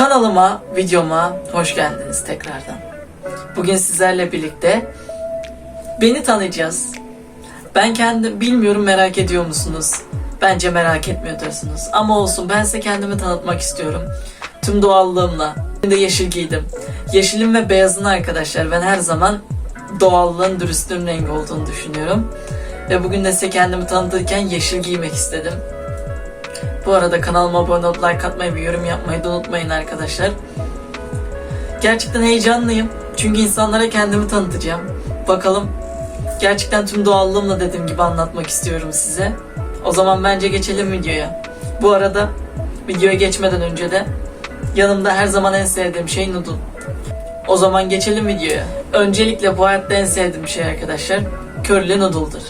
Kanalıma, videoma hoş geldiniz tekrardan. Bugün sizlerle birlikte beni tanıyacağız. Ben kendim bilmiyorum merak ediyor musunuz? Bence merak etmiyorsunuz. Ama olsun ben size kendimi tanıtmak istiyorum. Tüm doğallığımla. Ben de yeşil giydim. Yeşilin ve beyazın arkadaşlar ben her zaman doğallığın dürüstlüğün rengi olduğunu düşünüyorum. Ve bugün de size kendimi tanıtırken yeşil giymek istedim. Bu arada kanalıma abone olup like atmayı ve yorum yapmayı da unutmayın arkadaşlar. Gerçekten heyecanlıyım. Çünkü insanlara kendimi tanıtacağım. Bakalım gerçekten tüm doğallığımla dediğim gibi anlatmak istiyorum size. O zaman bence geçelim videoya. Bu arada videoya geçmeden önce de yanımda her zaman en sevdiğim şey noodle. O zaman geçelim videoya. Öncelikle bu hayatta en sevdiğim şey arkadaşlar curly noodle'dır.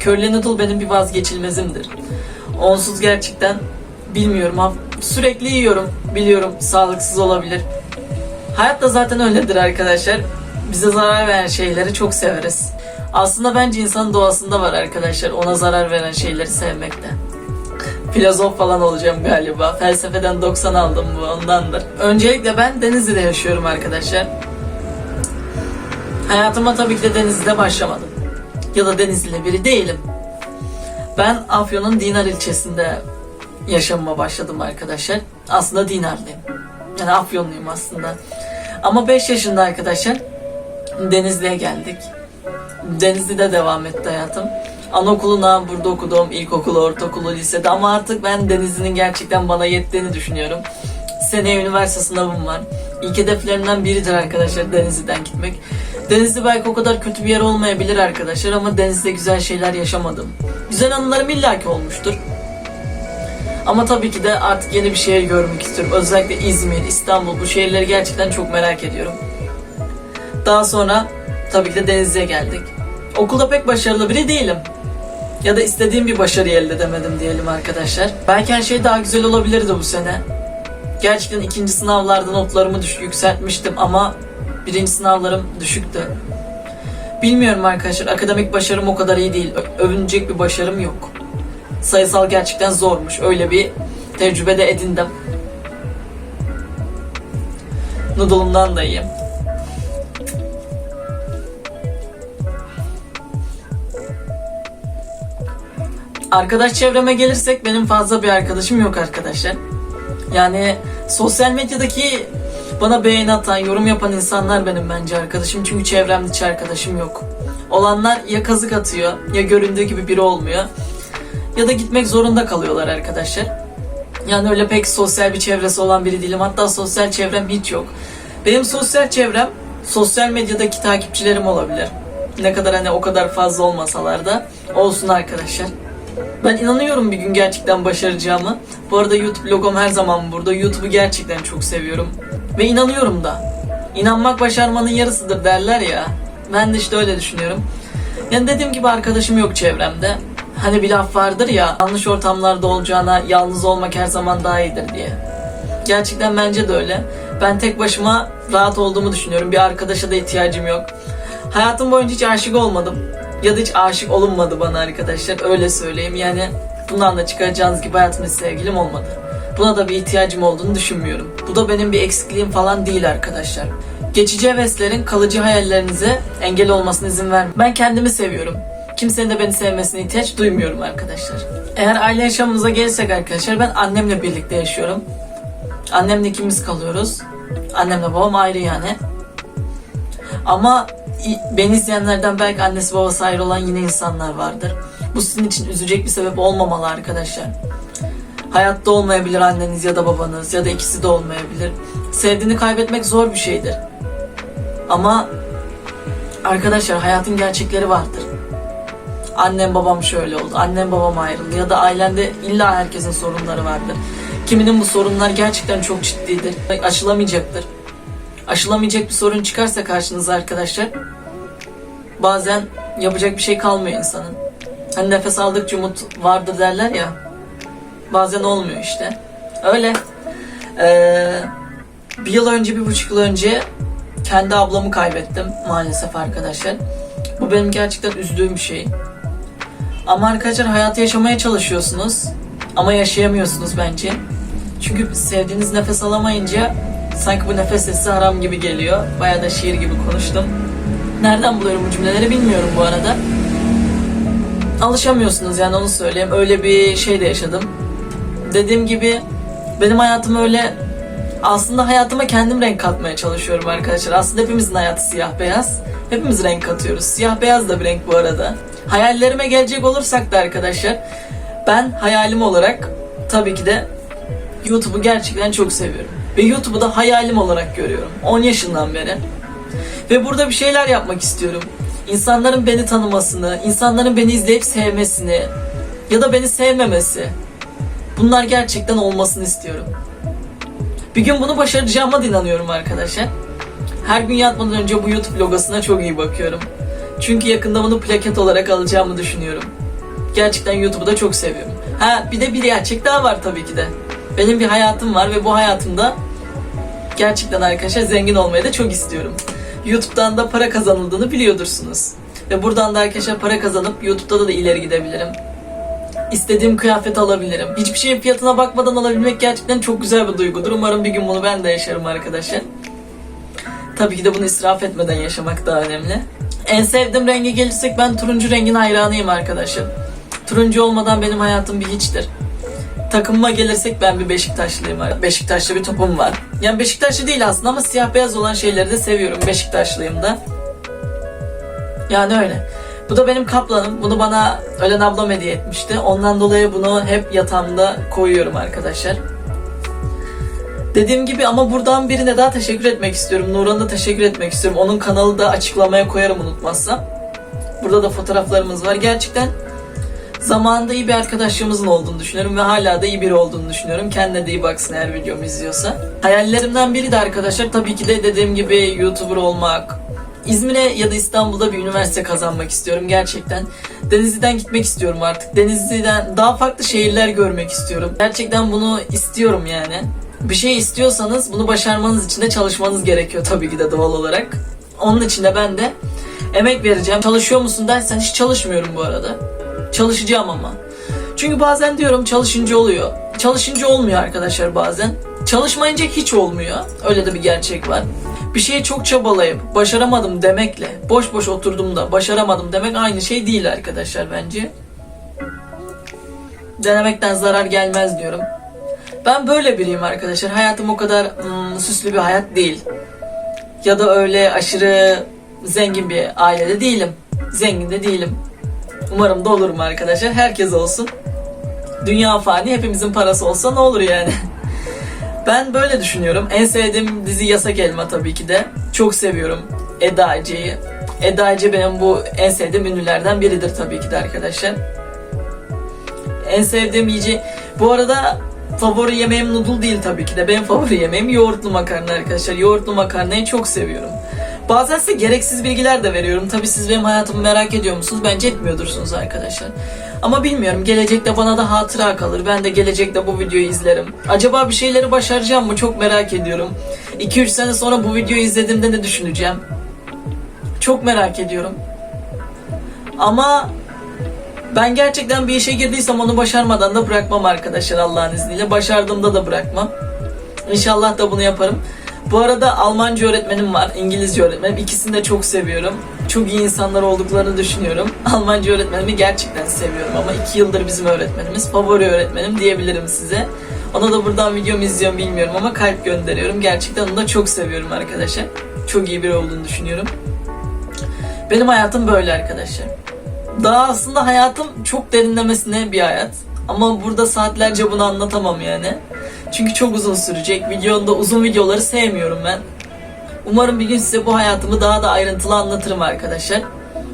Curly noodle benim bir vazgeçilmezimdir. Onsuz gerçekten bilmiyorum. Sürekli yiyorum. Biliyorum sağlıksız olabilir. Hayat da zaten öyledir arkadaşlar. Bize zarar veren şeyleri çok severiz. Aslında bence insanın doğasında var arkadaşlar. Ona zarar veren şeyleri sevmekte. Filozof falan olacağım galiba. Felsefeden 90 aldım bu ondandır. Öncelikle ben Denizli'de yaşıyorum arkadaşlar. Hayatıma tabii ki de Denizli'de başlamadım. Ya da Denizli'li biri değilim. Ben Afyon'un Dinar ilçesinde yaşamama başladım arkadaşlar. Aslında Dinarlıyım. Yani Afyonluyum aslında. Ama 5 yaşında arkadaşlar Denizli'ye geldik. Denizli'de devam etti hayatım. Anaokuluna burada okudum, ilkokulu, ortaokulu, lisede ama artık ben Denizli'nin gerçekten bana yettiğini düşünüyorum. Seneye üniversite sınavım var. İlk hedeflerimden biridir arkadaşlar Denizli'den gitmek. Denizli belki o kadar kötü bir yer olmayabilir arkadaşlar ama Denizli'de güzel şeyler yaşamadım. Güzel anılarım illaki olmuştur. Ama tabii ki de artık yeni bir şehir görmek istiyorum. Özellikle İzmir, İstanbul bu şehirleri gerçekten çok merak ediyorum. Daha sonra tabii ki de Denizli'ye geldik. Okulda pek başarılı biri değilim. Ya da istediğim bir başarıyı elde edemedim diyelim arkadaşlar. Belki her şey daha güzel olabilirdi bu sene. Gerçekten ikinci sınavlarda notlarımı düş yükseltmiştim ama birinci sınavlarım düşüktü. Bilmiyorum arkadaşlar akademik başarım o kadar iyi değil. Övünecek bir başarım yok. Sayısal gerçekten zormuş. Öyle bir tecrübe de edindim. Noodle'ımdan da yiyeyim. Arkadaş çevreme gelirsek benim fazla bir arkadaşım yok arkadaşlar. Yani sosyal medyadaki bana beğeni atan, yorum yapan insanlar benim bence arkadaşım. Çünkü çevremde hiç arkadaşım yok. Olanlar ya kazık atıyor ya göründüğü gibi biri olmuyor. Ya da gitmek zorunda kalıyorlar arkadaşlar. Yani öyle pek sosyal bir çevresi olan biri değilim. Hatta sosyal çevrem hiç yok. Benim sosyal çevrem sosyal medyadaki takipçilerim olabilir. Ne kadar hani o kadar fazla olmasalar da olsun arkadaşlar. Ben inanıyorum bir gün gerçekten başaracağımı. Bu arada YouTube logom her zaman burada. YouTube'u gerçekten çok seviyorum. Ve inanıyorum da. İnanmak başarmanın yarısıdır derler ya. Ben de işte öyle düşünüyorum. Yani dediğim gibi arkadaşım yok çevremde. Hani bir laf vardır ya, yanlış ortamlarda olacağına yalnız olmak her zaman daha iyidir diye. Gerçekten bence de öyle. Ben tek başıma rahat olduğumu düşünüyorum. Bir arkadaşa da ihtiyacım yok. Hayatım boyunca hiç aşık olmadım. Ya da hiç aşık olunmadı bana arkadaşlar. Öyle söyleyeyim. Yani bundan da çıkaracağınız gibi hayatımda sevgilim olmadı. Buna da bir ihtiyacım olduğunu düşünmüyorum. Bu da benim bir eksikliğim falan değil arkadaşlar. Geçici heveslerin kalıcı hayallerinize engel olmasına izin verme. Ben kendimi seviyorum. Kimsenin de beni sevmesine ihtiyaç duymuyorum arkadaşlar. Eğer aile yaşamımıza gelirsek arkadaşlar ben annemle birlikte yaşıyorum. Annemle ikimiz kalıyoruz. Annemle babam ayrı yani. Ama beni izleyenlerden belki annesi babası ayrı olan yine insanlar vardır. Bu sizin için üzecek bir sebep olmamalı arkadaşlar. Hayatta olmayabilir anneniz ya da babanız ya da ikisi de olmayabilir. Sevdiğini kaybetmek zor bir şeydir. Ama arkadaşlar hayatın gerçekleri vardır. Annem babam şöyle oldu, annem babam ayrıldı ya da ailende illa herkesin sorunları vardır. Kiminin bu sorunlar gerçekten çok ciddidir, aşılamayacaktır aşılamayacak bir sorun çıkarsa karşınıza arkadaşlar bazen yapacak bir şey kalmıyor insanın. Hani nefes aldıkça umut vardır derler ya. Bazen olmuyor işte. Öyle. Ee, bir yıl önce, bir buçuk yıl önce kendi ablamı kaybettim maalesef arkadaşlar. Bu benim gerçekten üzdüğüm bir şey. Ama arkadaşlar hayatı yaşamaya çalışıyorsunuz. Ama yaşayamıyorsunuz bence. Çünkü sevdiğiniz nefes alamayınca sanki bu nefes sesi haram gibi geliyor. Bayağı da şiir gibi konuştum. Nereden buluyorum bu cümleleri bilmiyorum bu arada. Alışamıyorsunuz yani onu söyleyeyim. Öyle bir şey de yaşadım. Dediğim gibi benim hayatım öyle aslında hayatıma kendim renk katmaya çalışıyorum arkadaşlar. Aslında hepimizin hayatı siyah beyaz. Hepimiz renk katıyoruz. Siyah beyaz da bir renk bu arada. Hayallerime gelecek olursak da arkadaşlar ben hayalim olarak tabii ki de YouTube'u gerçekten çok seviyorum. Ve YouTube'u da hayalim olarak görüyorum. 10 yaşından beri. Ve burada bir şeyler yapmak istiyorum. İnsanların beni tanımasını, insanların beni izleyip sevmesini ya da beni sevmemesi. Bunlar gerçekten olmasını istiyorum. Bir gün bunu başaracağıma inanıyorum arkadaşlar. Her gün yatmadan önce bu YouTube logosuna çok iyi bakıyorum. Çünkü yakında bunu plaket olarak alacağımı düşünüyorum. Gerçekten YouTube'u da çok seviyorum. Ha bir de bir gerçek daha var tabii ki de. Benim bir hayatım var ve bu hayatımda gerçekten arkadaşlar zengin olmayı da çok istiyorum. YouTube'dan da para kazanıldığını biliyordursunuz. Ve buradan da arkadaşlar para kazanıp YouTube'da da, da ileri gidebilirim. İstediğim kıyafet alabilirim. Hiçbir şeyin fiyatına bakmadan alabilmek gerçekten çok güzel bir duygudur. Umarım bir gün bunu ben de yaşarım arkadaşlar. Tabii ki de bunu israf etmeden yaşamak daha önemli. En sevdiğim renge gelirsek ben turuncu rengin hayranıyım arkadaşlar. Turuncu olmadan benim hayatım bir hiçtir. Takımıma gelirsek ben bir Beşiktaşlıyım. Beşiktaşlı bir topum var. Yani Beşiktaşlı değil aslında ama siyah beyaz olan şeyleri de seviyorum. Beşiktaşlıyım da. Yani öyle. Bu da benim kaplanım. Bunu bana ölen ablam hediye etmişti. Ondan dolayı bunu hep yatağımda koyuyorum arkadaşlar. Dediğim gibi ama buradan birine daha teşekkür etmek istiyorum. Nuran'a da teşekkür etmek istiyorum. Onun kanalı da açıklamaya koyarım unutmazsam. Burada da fotoğraflarımız var. Gerçekten zamanında iyi bir arkadaşlığımızın olduğunu düşünüyorum ve hala da iyi biri olduğunu düşünüyorum. Kendine de iyi baksın eğer videomu izliyorsa. Hayallerimden biri de arkadaşlar tabii ki de dediğim gibi YouTuber olmak. İzmir'e ya da İstanbul'da bir üniversite kazanmak istiyorum gerçekten. Denizli'den gitmek istiyorum artık. Denizli'den daha farklı şehirler görmek istiyorum. Gerçekten bunu istiyorum yani. Bir şey istiyorsanız bunu başarmanız için de çalışmanız gerekiyor tabii ki de doğal olarak. Onun için de ben de emek vereceğim. Çalışıyor musun dersen hiç çalışmıyorum bu arada. Çalışacağım ama. Çünkü bazen diyorum çalışınca oluyor. Çalışınca olmuyor arkadaşlar bazen. Çalışmayınca hiç olmuyor. Öyle de bir gerçek var. Bir şeye çok çabalayıp başaramadım demekle boş boş oturdum da başaramadım demek aynı şey değil arkadaşlar bence. Denemekten zarar gelmez diyorum. Ben böyle biriyim arkadaşlar. Hayatım o kadar hmm, süslü bir hayat değil. Ya da öyle aşırı zengin bir ailede değilim. Zengin de değilim. Umarım da olurum arkadaşlar. Herkes olsun. Dünya fani hepimizin parası olsa ne olur yani. Ben böyle düşünüyorum. En sevdiğim dizi Yasak Elma tabii ki de. Çok seviyorum Eda Ece'yi. Eda Ece benim bu en sevdiğim ünlülerden biridir tabii ki de arkadaşlar. En sevdiğim yiyece... Bu arada favori yemeğim noodle değil tabii ki de. Benim favori yemeğim yoğurtlu makarna arkadaşlar. Yoğurtlu makarnayı çok seviyorum. Bazen size gereksiz bilgiler de veriyorum. Tabii siz benim hayatımı merak ediyor musunuz? Bence etmiyordursunuz arkadaşlar. Ama bilmiyorum gelecekte bana da hatıra kalır. Ben de gelecekte bu videoyu izlerim. Acaba bir şeyleri başaracağım mı? Çok merak ediyorum. 2-3 sene sonra bu videoyu izlediğimde ne düşüneceğim? Çok merak ediyorum. Ama ben gerçekten bir işe girdiysem onu başarmadan da bırakmam arkadaşlar Allah'ın izniyle. Başardığımda da bırakmam. İnşallah da bunu yaparım. Bu arada Almanca öğretmenim var, İngilizce öğretmenim. İkisini de çok seviyorum. Çok iyi insanlar olduklarını düşünüyorum. Almanca öğretmenimi gerçekten seviyorum ama iki yıldır bizim öğretmenimiz. Favori öğretmenim diyebilirim size. Ona da buradan videomu izliyorum bilmiyorum ama kalp gönderiyorum. Gerçekten onu da çok seviyorum arkadaşlar. Çok iyi biri olduğunu düşünüyorum. Benim hayatım böyle arkadaşlar. Daha aslında hayatım çok derinlemesine bir hayat. Ama burada saatlerce bunu anlatamam yani. Çünkü çok uzun sürecek. Videonda uzun videoları sevmiyorum ben. Umarım bir gün size bu hayatımı daha da ayrıntılı anlatırım arkadaşlar.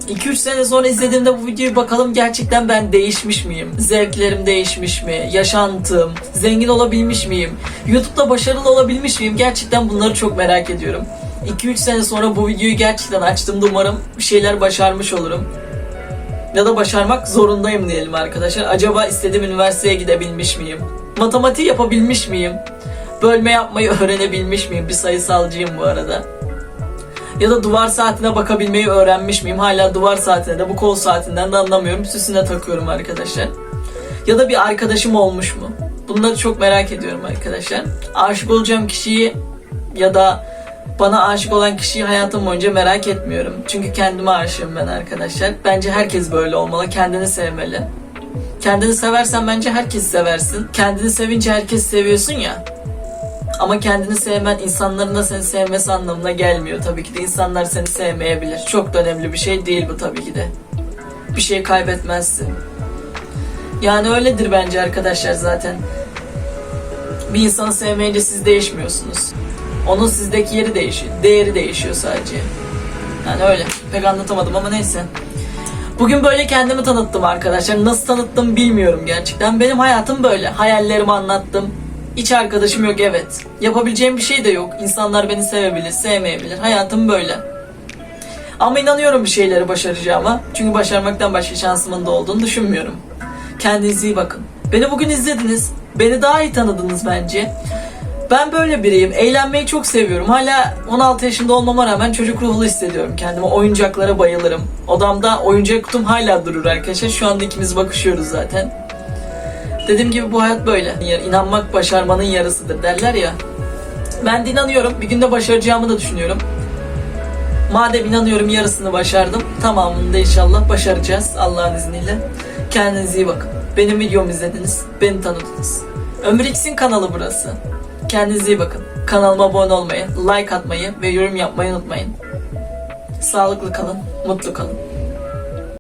2-3 sene sonra izlediğimde bu videoyu bakalım gerçekten ben değişmiş miyim? Zevklerim değişmiş mi? Yaşantım, zengin olabilmiş miyim? YouTube'da başarılı olabilmiş miyim? Gerçekten bunları çok merak ediyorum. 2-3 sene sonra bu videoyu gerçekten açtığımda umarım bir şeyler başarmış olurum. Ya da başarmak zorundayım diyelim arkadaşlar. Acaba istediğim üniversiteye gidebilmiş miyim? Matematiği yapabilmiş miyim? Bölme yapmayı öğrenebilmiş miyim? Bir sayısalcıyım bu arada. Ya da duvar saatine bakabilmeyi öğrenmiş miyim? Hala duvar saatine de bu kol saatinden de anlamıyorum. Süsüne takıyorum arkadaşlar. Ya da bir arkadaşım olmuş mu? Bunları çok merak ediyorum arkadaşlar. Aşık olacağım kişiyi ya da bana aşık olan kişiyi hayatım boyunca merak etmiyorum. Çünkü kendime aşığım ben arkadaşlar. Bence herkes böyle olmalı. Kendini sevmeli. Kendini seversen bence herkesi seversin. Kendini sevince herkes seviyorsun ya. Ama kendini sevmen insanların da seni sevmesi anlamına gelmiyor. Tabii ki de insanlar seni sevmeyebilir. Çok da önemli bir şey değil bu tabii ki de. Bir şey kaybetmezsin. Yani öyledir bence arkadaşlar zaten. Bir insanı sevmeyince siz değişmiyorsunuz. Onun sizdeki yeri değişiyor. Değeri değişiyor sadece. Yani öyle. Pek anlatamadım ama neyse. Bugün böyle kendimi tanıttım arkadaşlar. Nasıl tanıttım bilmiyorum gerçekten. Benim hayatım böyle. Hayallerimi anlattım. Hiç arkadaşım yok evet. Yapabileceğim bir şey de yok. İnsanlar beni sevebilir, sevmeyebilir. Hayatım böyle. Ama inanıyorum bir şeyleri başaracağıma. Çünkü başarmaktan başka şansımın da olduğunu düşünmüyorum. Kendinize iyi bakın. Beni bugün izlediniz. Beni daha iyi tanıdınız bence. Ben böyle biriyim. Eğlenmeyi çok seviyorum. Hala 16 yaşında olmama rağmen çocuk ruhlu hissediyorum kendimi. Oyuncaklara bayılırım. Odamda oyuncak kutum hala durur arkadaşlar. Şu anda ikimiz bakışıyoruz zaten. Dediğim gibi bu hayat böyle. İnanmak başarmanın yarısıdır derler ya. Ben de inanıyorum. Bir günde başaracağımı da düşünüyorum. Madem inanıyorum yarısını başardım. Tamamını da inşallah başaracağız Allah'ın izniyle. Kendinize iyi bakın. Benim videomu izlediniz. Beni tanıdınız. Ömür X'in kanalı burası. Kendinize iyi bakın. Kanalıma abone olmayı, like atmayı ve yorum yapmayı unutmayın. Sağlıklı kalın, mutlu kalın.